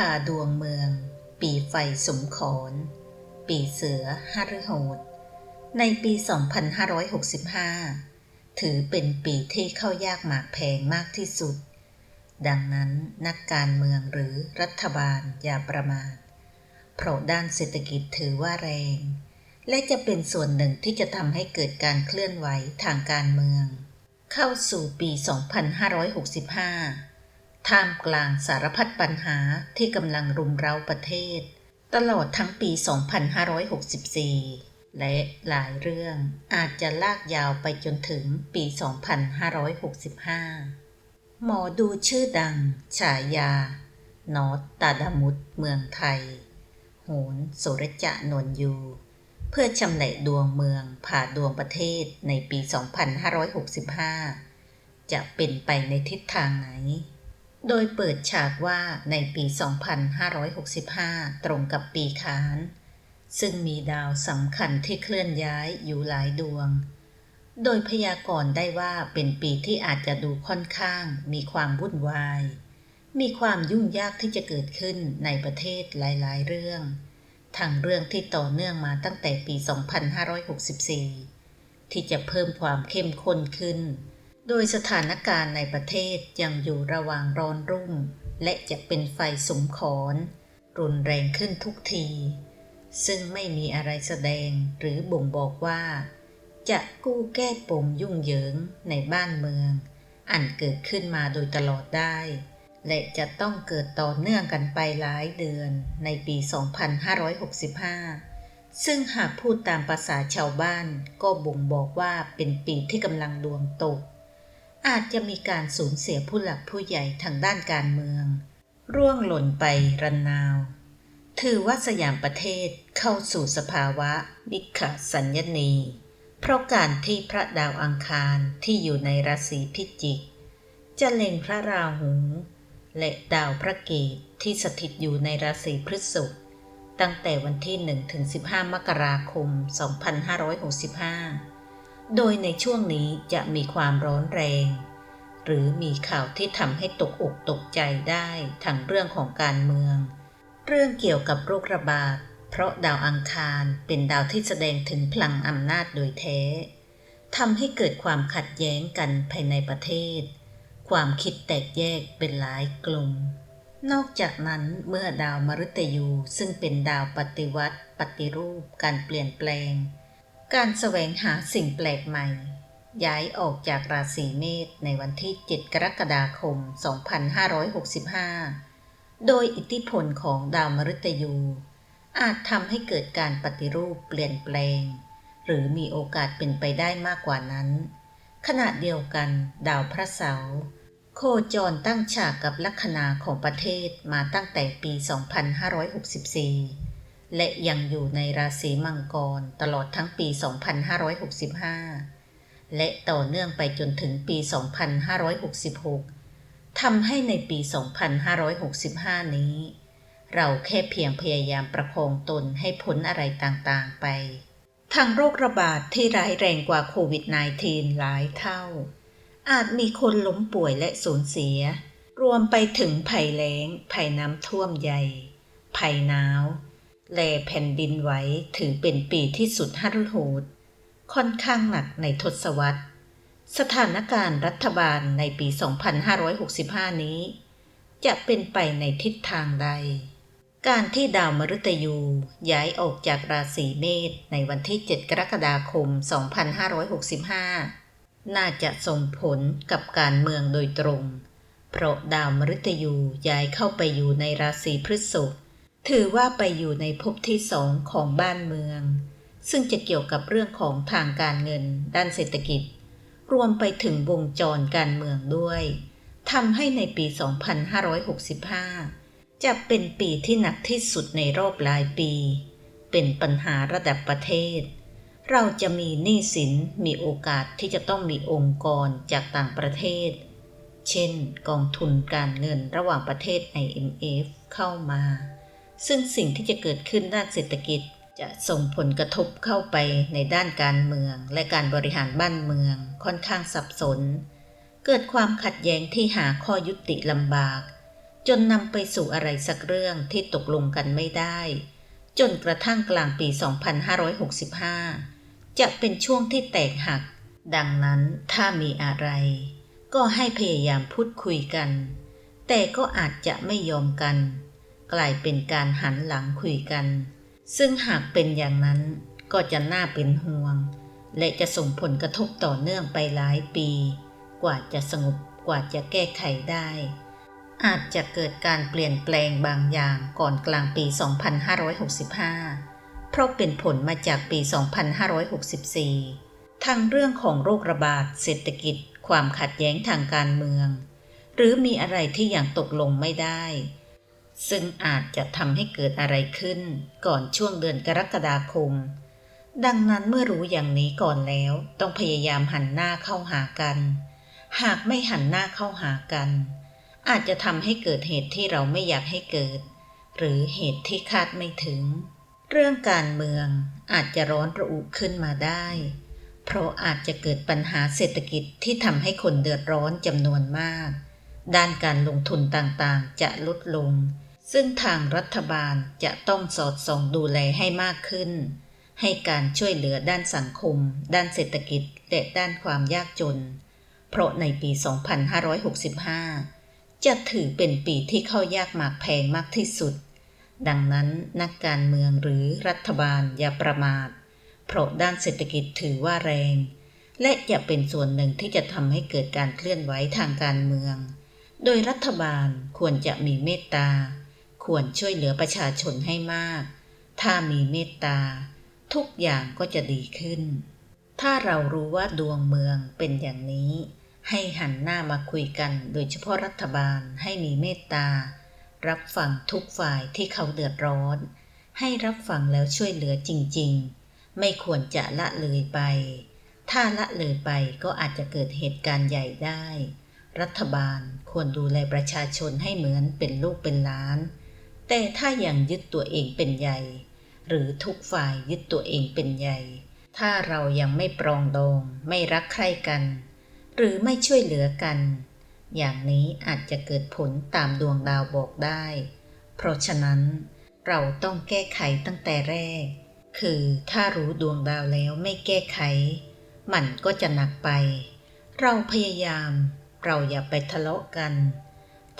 พาดวงเมือง ปีไฟสมขอน ปีเสือหฤโหด ในปี 2565 ถือเป็นปีที่เข้ายากหมากแพงมากที่สุด ดังนั้นนักการเมืองหรือรัฐบาลอย่าประมาท เพราะด้านเศรษฐกิจถือว่าแรง และจะเป็นส่วนหนึ่งที่จะทำให้เกิดการเคลื่อนไหวทางการเมือง เข้าสู่ปี 2565 ท่ามกลางสารพัดปัญหาที่กำลังรุมเร้าประเทศ ตลอดทั้งปี 2564 และหลายเรื่องอาจจะลากยาวไปจนถึงปี 2565 หมอดูชื่อดัง ฉายานอตตาดามุดเมืองไทย โหนสุรจะนนยู เพื่อชำแหละดวงเมืองผ่าดวงประเทศในปี 2565 จะเป็นไปในทิศทางไหน โดยเปิดฉากว่าในปี 2565 ตรงกับปีขาน ซึ่งมีดาวสำคัญที่เคลื่อนย้ายอยู่หลายดวง โดยพยากรณ์ได้ว่าเป็นปีที่อาจจะดูค่อนข้าง มีความวุ่นวาย มีความยุ่งยากที่จะเกิดขึ้นในประเทศหลาย ๆ เรื่อง ทั้งเรื่องที่ต่อเนื่องมาตั้งแต่ปี 2564 ที่จะเพิ่มความเข้มข้นขึ้น โดยสถานการณ์ในประเทศยังอยู่ระหว่างร้อนรุ่ม และจะเป็นไฟสมขอน รุนแรงขึ้นทุกที ซึ่งไม่มีอะไรแสดงหรือบ่งบอกว่า จะกู้แก้ปมยุ่งเหยิงในบ้านเมือง อันเกิดขึ้นมาโดยตลอดได้ และจะต้องเกิดต่อเนื่องกันไปหลายเดือนในปี 2565 ซึ่งหากพูดตามภาษาชาวบ้านก็บ่งบอกว่าเป็นปีที่กำลังดวงตก อาจจะมีการสูญเสียผู้หลักผู้ใหญ่ทางด้านการเมือง ร่วงหล่นไปรันนาว ถือว่าสยามประเทศเข้าสู่สภาวะมิขสัญญนี เพราะการที่พระดาวอังคารที่อยู่ในราศีพิจิก จะเล็งพระราหูและดาวพระเกตที่สถิตอยู่ในราศีพฤษภตั้งแต่วันที่1ถึง15 มกราคม 2565 โดยในช่วงนี้จะมีความร้อนแรง หรือมีข่าวที่ทำให้ตกอกตกใจได้ทั้งเรื่องของการเมือง เรื่องเกี่ยวกับโรคระบาด เพราะดาวอังคารเป็นดาวที่แสดงถึงพลังอำนาจโดยแท้ทำให้เกิดความขัดแย้งกันภายในประเทศ ความคิดแตกแยกเป็นหลายกลุ่ม นอกจากนั้นเมื่อดาวมฤตยูซึ่งเป็นดาวปฏิวัติ ปฏิรูป การเปลี่ยนแปลง การแสวงหาสิ่งแปลกใหม่ ย้ายออกจากราศีเมษในวันที่ 7 กรกฎาคม 2565 โดยอิทธิพลของดาวมฤตยู อาจทำให้เกิดการปฏิรูปเปลี่ยนแปลง หรือมีโอกาสเป็นไปได้มากกว่านั้น ขณะเดียวกันดาวพระเสาร์โคจรตั้งฉากกับลัคนาของประเทศมาตั้งแต่ปี 2564 และยังอยู่ในราศีมังกรตลอดทั้งปี 2565 และต่อเนื่องไปจนถึงปี 2566 ทำให้ในปี 2565 นี้ เราแค่เพียงพยายามประคองตนให้พ้นอะไรต่างๆไป ทางโรคระบาดที่ร้ายแรงกว่าโควิด -19 หลายเท่า อาจมีคนล้มป่วยและสูญเสีย รวมไปถึงภัยแล้ง ภัยน้ำท่วมใหญ่ ภัยหนาว แลแผ่นดินไหวถือเป็นปีที่สุดหฤโหดค่อนข้างหนักในทศวรรษ สถานการณ์รัฐบาลในปี 2565 นี้ จะเป็นไปในทิศทางใด การที่ดาวมฤตยูย้ายออกจากราศีเมษในวันที่ 7 กรกฎาคม 2565 น่าจะส่งผลกับการเมืองโดยตรง เพราะดาวมฤตยูย้ายเข้าไปอยู่ในราศีพฤษภ ถือว่าไปอยู่ในภพที่สองของบ้านเมือง ซึ่งจะเกี่ยวกับเรื่องของทางการเงิน ด้านเศรษฐกิจ รวมไปถึงวงจรการเมืองด้วยทำให้ในปี 2565 จะเป็นปีที่หนักที่สุดในรอบหลายปี เป็นปัญหาระดับประเทศ เราจะมีหนี้สินมีโอกาสที่จะต้องมีองค์กรจากต่างประเทศ เช่น กองทุนการเงินระหว่างประเทศ IMF เข้ามา ซึ่งสิ่งที่จะเกิดขึ้นด้านเศรษฐกิจจะส่งผลกระทบเข้าไปในด้านการเมือง และการบริหารบ้านเมืองค่อนข้างสับสน เกิดความขัดแย้งที่หาข้อยุติลำบาก จนนำไปสู่อะไรสักเรื่องที่ตกลงกันไม่ได้ จนกระทั่งกลางปี 2565 จะเป็นช่วงที่แตกหัก ดังนั้นถ้ามีอะไร ก็ให้พยายามพูดคุยกัน แต่ก็อาจจะไม่ยอมกัน กลายเป็นการหันหลังคุยกัน ซึ่งหากเป็นอย่างนั้นก็จะน่าเป็นห่วง และจะส่งผลกระทบต่อเนื่องไปหลายปี กว่าจะสงบกว่าจะแก้ไขได้ อาจจะเกิดการเปลี่ยนแปลงบางอย่างก่อนกลางปี 2565 เพราะเป็นผลมาจากปี 2564 ทั้งเรื่องของโรคระบาด เศรษฐกิจ ความขัดแย้งทางการเมือง หรือมีอะไรที่อยังตกลงไม่ได้ ซึ่งอาจจะทำให้เกิดอะไรขึ้นก่อนช่วงเดือนกรกฎาคม ดังนั้นเมื่อรู้อย่างนี้ก่อนแล้วต้องพยายามหันหน้าเข้าหากัน หากไม่หันหน้าเข้าหากัน อาจจะทำให้เกิดเหตุที่เราไม่อยากให้เกิด หรือเหตุที่คาดไม่ถึง เรื่องการเมืองอาจจะร้อนระอุขึ้นมาได้ เพราะอาจจะเกิดปัญหาเศรษฐกิจที่ทำให้คนเดือดร้อนจำนวนมาก ด้านการลงทุนต่างๆ จะลดลง ซึ่งทางรัฐบาลจะต้องสอดส่องดูแลให้มากขึ้น ให้การช่วยเหลือด้านสังคม ด้านเศรษฐกิจ และด้านความยากจน เพราะในปี 2565 จะถือเป็นปีที่เข้ายากหมากแพงมากที่สุด ดังนั้นนักการเมืองหรือรัฐบาลอย่าประมาท เพราะด้านเศรษฐกิจถือว่าแรง และจะเป็นส่วนหนึ่งที่จะทำให้เกิดการเคลื่อนไหวทางการเมือง โดยรัฐบาลควรจะมีเมตตา ควรช่วยเหลือประชาชนให้มาก ถ้ามีเมตตา ทุกอย่างก็จะดีขึ้น ถ้าเรารู้ว่าดวงเมืองเป็นอย่างนี้ ให้หันหน้ามาคุยกัน โดยเฉพาะรัฐบาลให้มีเมตตา รับฟังทุกฝ่ายที่เขาเดือดร้อน ให้รับฟังแล้วช่วยเหลือจริง ๆ ไม่ควรจะละเลยไป ถ้าละเลยไปก็อาจจะเกิดเหตุการณ์ใหญ่ได้รัฐบาลควรดูแลประชาชนให้เหมือนเป็นลูกเป็นหล้าน แต่ถ้ายังยึดตัวเองเป็นใหญ่ หรือทุกฝ่ายยึดตัวเองเป็นใหญ่ ถ้าเรายังไม่ปรองดอง ไม่รักใคร่กัน หรือไม่ช่วยเหลือกัน อย่างนี้อาจจะเกิดผลตามดวงดาวบอกได้ เพราะฉะนั้น เราต้องแก้ไขตั้งแต่แรก คือถ้ารู้ดวงดาวแล้วไม่แก้ไข มันก็จะหนักไป เราพยายาม เราอย่าไปทะเลาะกัน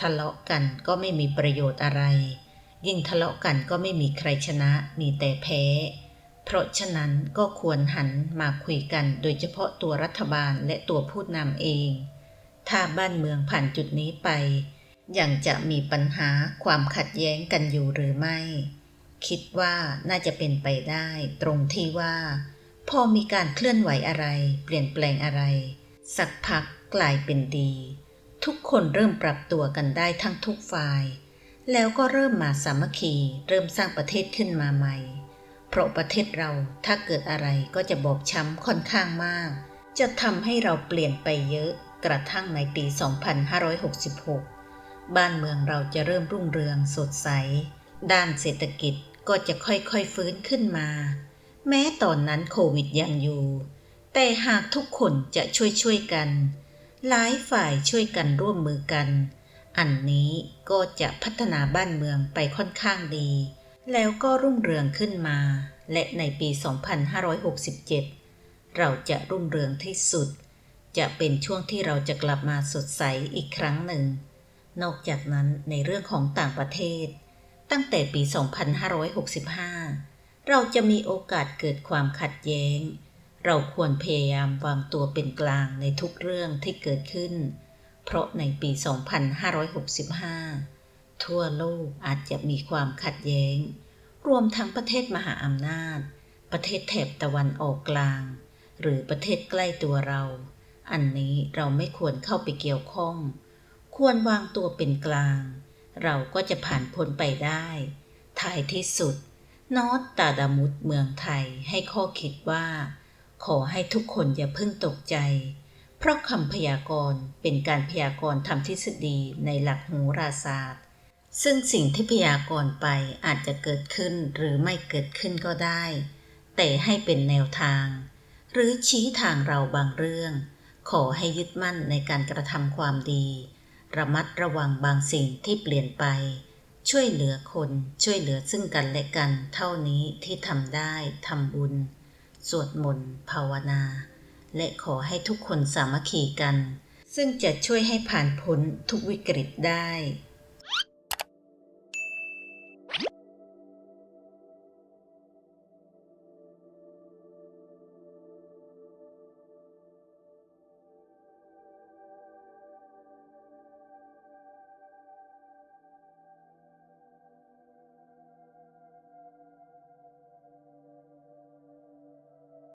ทะเลาะกันก็ไม่มีประโยชน์อะไร ยิ่งทะเลาะกันก็ไม่มีใครชนะมีแต่แพ้ เพราะฉะนั้นก็ควรหันมาคุยกันโดยเฉพาะตัวรัฐบาลและตัวผู้นำเอง ถ้าบ้านเมืองผ่านจุดนี้ไป ยังจะมีปัญหาความขัดแย้งกันอยู่หรือไม่ คิดว่าน่าจะเป็นไปได้ตรงที่ว่า พอมีการเคลื่อนไหวอะไร เปลี่ยนแปลงอะไร สักพักกลายเป็นดี ทุกคนเริ่มปรับตัวกันได้ทั้งทุกฝ่าย แล้วก็เริ่มมาสามัคคีเริ่มสร้างประเทศขึ้นมาใหม่ เพราะประเทศเราถ้าเกิดอะไรก็จะบอบช้ำค่อนข้างมาก จะทำให้เราเปลี่ยนไปเยอะกระทั่งในปี 2566 บ้านเมืองเราจะเริ่มรุ่งเรืองสดใส ด้านเศรษฐกิจก็จะค่อยๆฟื้นขึ้นมา แม้ตอนนั้นโควิดยังอยู่ แต่หากทุกคนจะช่วยๆกัน หลายฝ่ายช่วยกันร่วมมือกัน อันนี้ก็จะพัฒนาบ้านเมืองไปค่อนข้างดี แล้วก็รุ่งเรืองขึ้นมา และในปี 2567 เราจะรุ่งเรืองที่สุด จะเป็นช่วงที่เราจะกลับมาสดใสอีกครั้งหนึ่ง นอกจากนั้นในเรื่องของต่างประเทศ ตั้งแต่ปี 2565 เราจะมีโอกาสเกิดความขัดแย้ง เราควรพยายามวางตัวเป็นกลางในทุกเรื่องที่เกิดขึ้น เพราะในปี 2565 ทั่วโลกอาจจะมีความขัดแย้ง รวมทั้งประเทศมหาอำนาจ ประเทศแถบตะวันออกกลาง หรือประเทศใกล้ตัวเรา อันนี้เราไม่ควรเข้าไปเกี่ยวข้อง ควรวางตัวเป็นกลาง เราก็จะผ่านพ้นไปได้ท้ายที่สุด นอตตาดามุดเมืองไทยให้ข้อคิดว่า ขอให้ทุกคนอย่าเพิ่งตกใจ เพราะคำพยากรณ์เป็นการพยากรณ์ทำทฤษฎีในหลักโหราศาสตร์ ซึ่งสิ่งที่พยากรณ์ไปอาจจะเกิดขึ้นหรือไม่เกิดขึ้นก็ได้ แต่ให้เป็นแนวทาง หรือชี้ทางเราบางเรื่อง ขอให้ยึดมั่นในการกระทำความดี ระมัดระวังบางสิ่งที่เปลี่ยนไป ช่วยเหลือคนช่วยเหลือซึ่งกันและกัน เท่านี้ที่ทำได้ทำบุญ สวดมนต์ภาวนา และขอให้ทุกคนสามัคคีกัน ซึ่งจะช่วยให้ผ่านพ้นทุกวิกฤตได้